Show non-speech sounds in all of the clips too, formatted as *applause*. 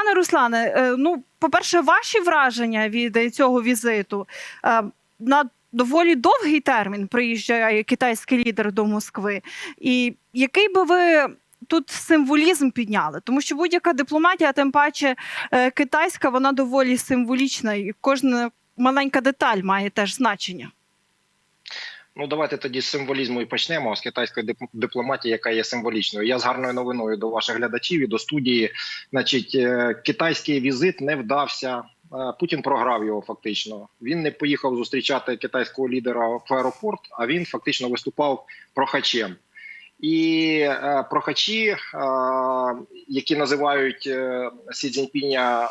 пане Руслане, е, ну, по-перше, ваші враження від е, цього візиту Е, на доволі довгий термін приїжджає китайський лідер до Москви. І який би ви тут символізм підняли? Тому що будь-яка дипломатія, тим паче китайська, вона доволі символічна, і кожна маленька деталь має теж значення. Ну, давайте тоді з символізму і почнемо з китайської дип- дипломатії, яка є символічною. Я з гарною новиною до ваших глядачів і до студії. Значить, е, китайський візит не вдався. Е, Путін програв його фактично. Він не поїхав зустрічати китайського лідера в аеропорт, а він фактично виступав прохачем. І е, прохачі, які називають Сі Цзіньпіня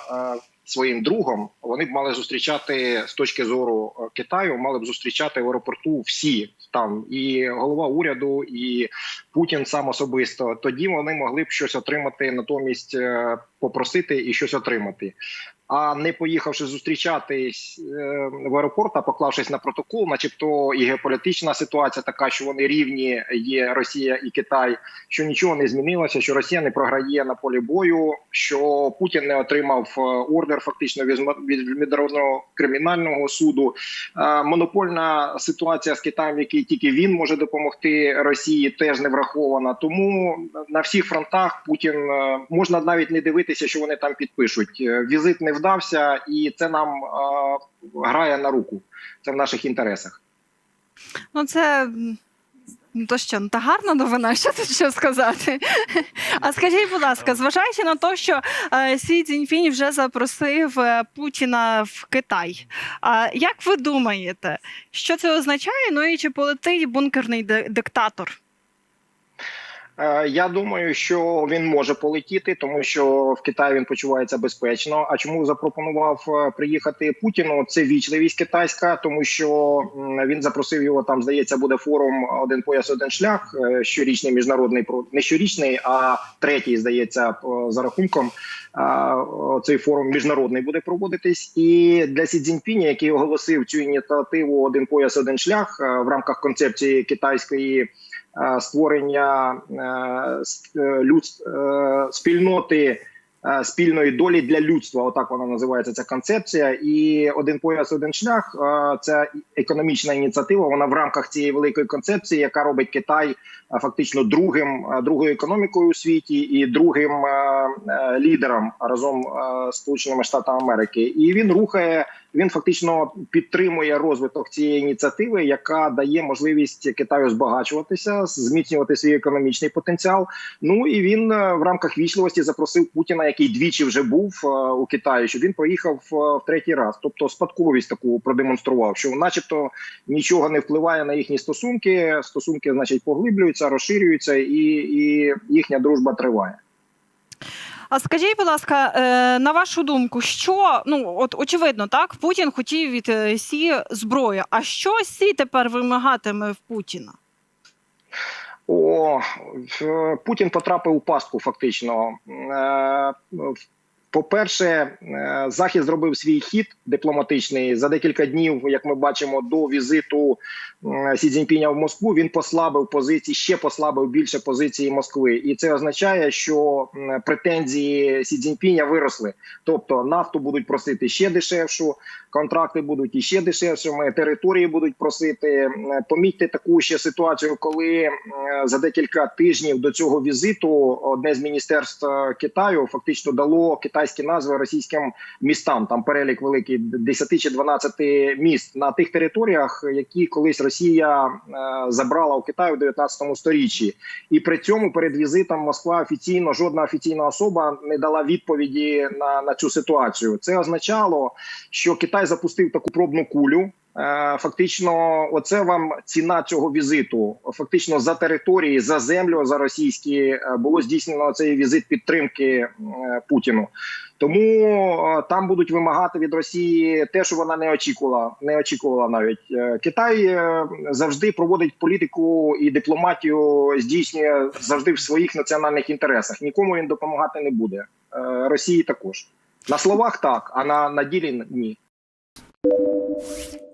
своїм другом, вони б мали зустрічати з точки зору е, Китаю, мали б зустрічати в аеропорту всі там і голова уряду, і Путін сам особисто. Тоді вони могли б щось отримати, натомість е, попросити і щось отримати. А не поїхавши зустрічатись е, в аеропорт, а поклавшись на протокол, начебто і геополітична ситуація така, що вони рівні є Росія і Китай, що нічого не змінилося, що Росія не програє на полі бою, що Путін не отримав е, ордер фактично від міжнародного кримінального суду. Е, Монопольна ситуація з Китаєм, в якій тільки він може допомогти Росії, теж не врахована. Тому на всіх фронтах Путін можна навіть не дивитися, що вони там підпишуть. Візит не вдався, і це нам е, грає на руку. Це в наших інтересах. Ну, це. Ну, то що, ну, та гарна новина, *laughs* що тут що сказати. А скажіть, будь ласка, зважаючи на те, що е, Сі Цзіньпінь вже запросив е, Путіна в Китай. А як ви думаєте, що це означає? Ну і чи полетить бункерний диктатор? Е, Я думаю, що він може полетіти, тому що в Китаї він почувається безпечно. А чому запропонував е, приїхати Путіну? Це вічливість китайська, тому що він запросив його. Там здається, буде форум один пояс, один шлях. е, Щорічний міжнародний не щорічний, а третій здається за рахунком. Цей форум міжнародний буде проводитись, і для Сі Цзіньпіня, який оголосив цю ініціативу Один пояс, один шлях в рамках концепції китайської створення е, с- е, е, спільноти е, спільної долі для людства. Отак вона називається ця концепція. І один пояс, один шлях. Це економічна ініціатива. Вона в рамках цієї великої концепції, яка робить Китай фактично другим другою економікою у світі і другим лідером разом з Сполученими Штатами Америки. І він рухає. Він фактично підтримує розвиток цієї ініціативи, яка дає можливість Китаю збагачуватися, зміцнювати свій економічний потенціал. Ну і він е, в рамках вічливості запросив Путіна, який двічі вже був е, у Китаї, щоб він поїхав е, в третій раз. Тобто спадковість таку продемонстрував, що, начебто, нічого не впливає на їхні стосунки. Стосунки, значить, поглиблюються, розширюються, і, і їхня дружба триває. А скажіть, будь ласка, е, на вашу думку, що ну от очевидно, так Путін хотів від е, Сі зброю. А що Сі тепер вимагатиме в Путіна? О, Путін потрапив у пастку. Фактично, Е, по-перше, е, Захід зробив свій хід дипломатичний за декілька днів, як ми бачимо, до візиту Сі Цзіньпіня в Москву. Він послабив позиції, ще послабив більше позиції Москви, і це означає, що претензії Сі Цзіньпіня виросли. Тобто нафту будуть просити ще дешевшу, контракти будуть іще дешевшими, території будуть просити. Е, Помітьте таку ще ситуацію, коли е, за декілька тижнів до цього візиту одне з міністерств е, Китаю фактично дало китайські назви російським містам. Там перелік великий 10 чи 12 міст на тих територіях, які колись Росія забрала у Китаю в 19 сторіччі. І при цьому перед візитом Москва офіційно жодна офіційна особа не дала відповіді на, на цю ситуацію. Це означало, що Китай запустив таку пробну кулю. Е, Фактично, оце вам ціна цього візиту. Фактично, за території, за землю, за російські е, було здійснено цей візит підтримки е, Путіну. Тому там будуть вимагати від Росії те, що вона не очікувала, не очікувала навіть. Китай завжди проводить політику і дипломатію, здійснює завжди в своїх національних інтересах. Нікому він допомагати не буде. Росії також на словах так, а на, на ділі ні. you